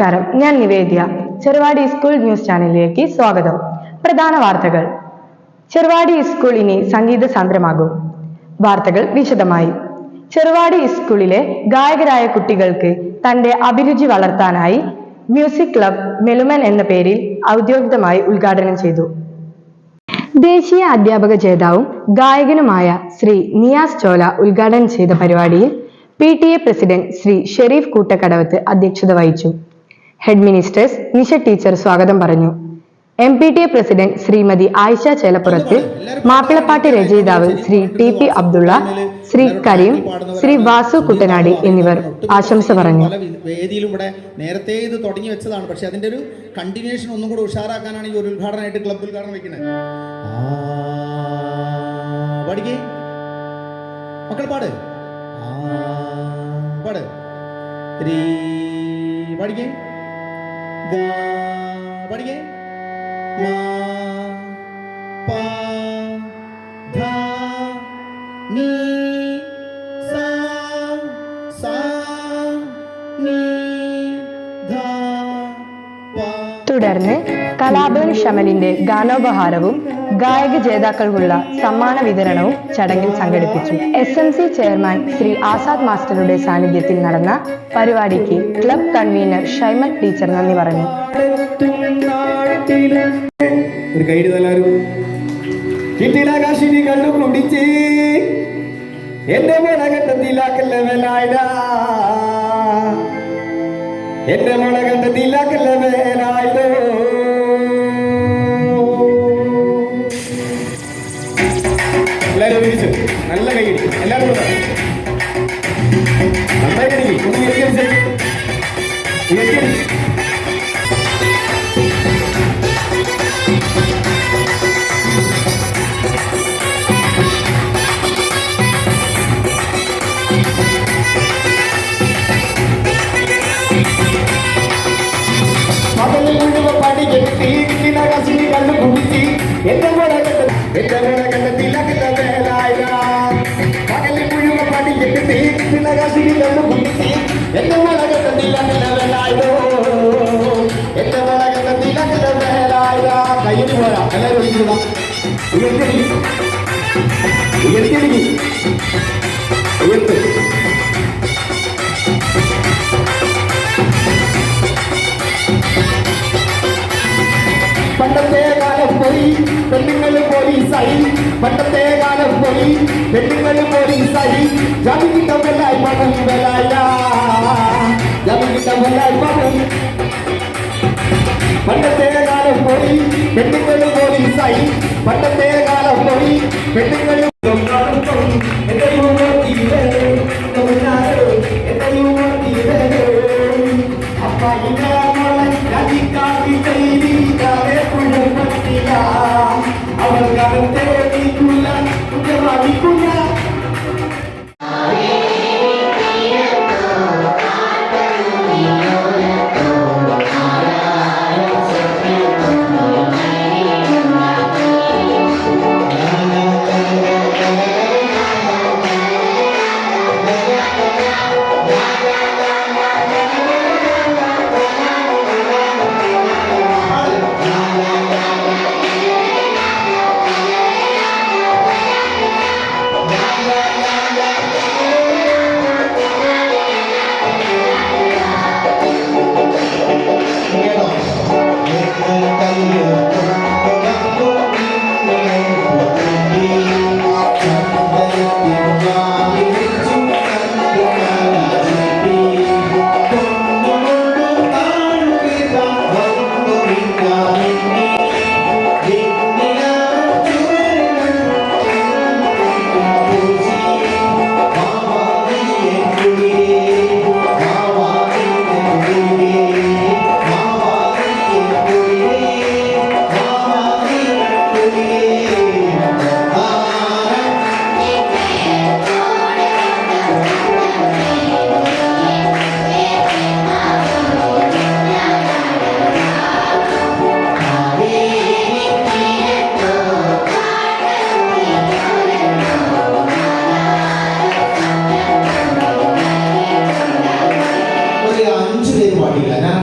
നമസ്കാരം. ഞാൻ നിവേദ്യ. Cheruvadi school news ചാനലിലേക്ക് സ്വാഗതം. പ്രധാന വാർത്തകൾ. ചെറുവാടി സ്കൂൾ ഇനി സംഗീത സാന്ദ്രമാകും. വാർത്തകൾ വിശദമായി. ചെറുവാടി സ്കൂളിലെ ഗായകരായ കുട്ടികൾക്ക് തന്റെ അഭിരുചി വളർത്താനായി മ്യൂസിക് ക്ലബ് മെലുമൻ എന്ന പേരിൽ ഔദ്യോഗികമായി ഉദ്ഘാടനം ചെയ്തു. ദേശീയ അധ്യാപക ജേതാവും ഗായകനുമായ ശ്രീ നിയാസ് ചോല ഉദ്ഘാടനം ചെയ്ത പരിപാടിയിൽ P T A president Shri Sherif Koottakkadavath അധ്യക്ഷത വഹിച്ചു. ഹെഡ് മിനിസ്റ്റേഴ്സ് നിഷ ടീച്ചർ സ്വാഗതം പറഞ്ഞു. M P T A president Shrimati Ayisha Chelappurath മാപ്പിളപ്പാട്ട് രചയിതാവ് ശ്രീ ടി പി അബ്ദുള്ള ശ്രീ കരീം ശ്രീ വാസു കുട്ടനാടി എന്നിവർ ആശംസ പറഞ്ഞു. വേദിയിലും ഇവിടെ നേരത്തെ ഇത് തുടങ്ങി വെച്ചതാണ്. പക്ഷെ അതിന്റെ ഒരു കണ്ടിന്യൂഷൻ ഒന്നും കൂടെ ഉഷാറാക്കാനാണ് ഈ ഒരു ഉദ്ഘാടനമായിട്ട് ക്ലബ് ഉദ്ഘാടനം വെക്കുന്നത് പഠിക്കേ മക്കൾ പാട്. പാട്. പഠിക്കേ പഠിക്കേ മാ പാ ധ നീ സാ സാ നീ ധ തുടർന്ന് കലാഭവൻ ഷമലിന്റെ ഗാനോപഹാരവും ഗായക ജേതാക്കൾക്കുള്ള സമ്മാന വിതരണവും ചടങ്ങിൽ സംഘടിപ്പിച്ചു. S M C chairman Shri Azad മാസ്റ്ററുടെ സാന്നിധ്യത്തിൽ നടന്ന പരിപാടിക്ക് ക്ലബ് കൺവീനർ ഷൈമൻ ടീച്ചർ നന്ദി പറഞ്ഞു. എന്റെ മുളകണ്ടത്തിലാക്കല്ല വേലായിട എന്റെ കൈയിടി എല്ലാവരും കൂടെ. നന്നായി കൈയിടി. ഒന്ന് ഉയർത്തി അടിച്ചേ. ഉയർത്തി അടി. കണ്ടു കുടിച്ച് എന്റെ മോളെ കണ്ടെത്തില്ല വേലായോ എന്റെ മോളെ കണ്ടെത്തില്ല വേലായ കയ്യിൽ പോരാ. എല്ലാവരും ഒഴിക്കുക ഉയർത്തി போலீஸை பட்டத்தே கால போய் பெண்ணுங்களும் போலீஸை ஜமிக்கிட்ட வெள்ளாய் பணம் வெள்ளாயா? ஜமிக்கிட்ட வெள்ளாய் பணம் பட்டத்தே கால போய் பெண்ணுங்களும் போலீஸை பட்டத்தே கால போய் பெண்ணுங்களும் Obrigado inteiro.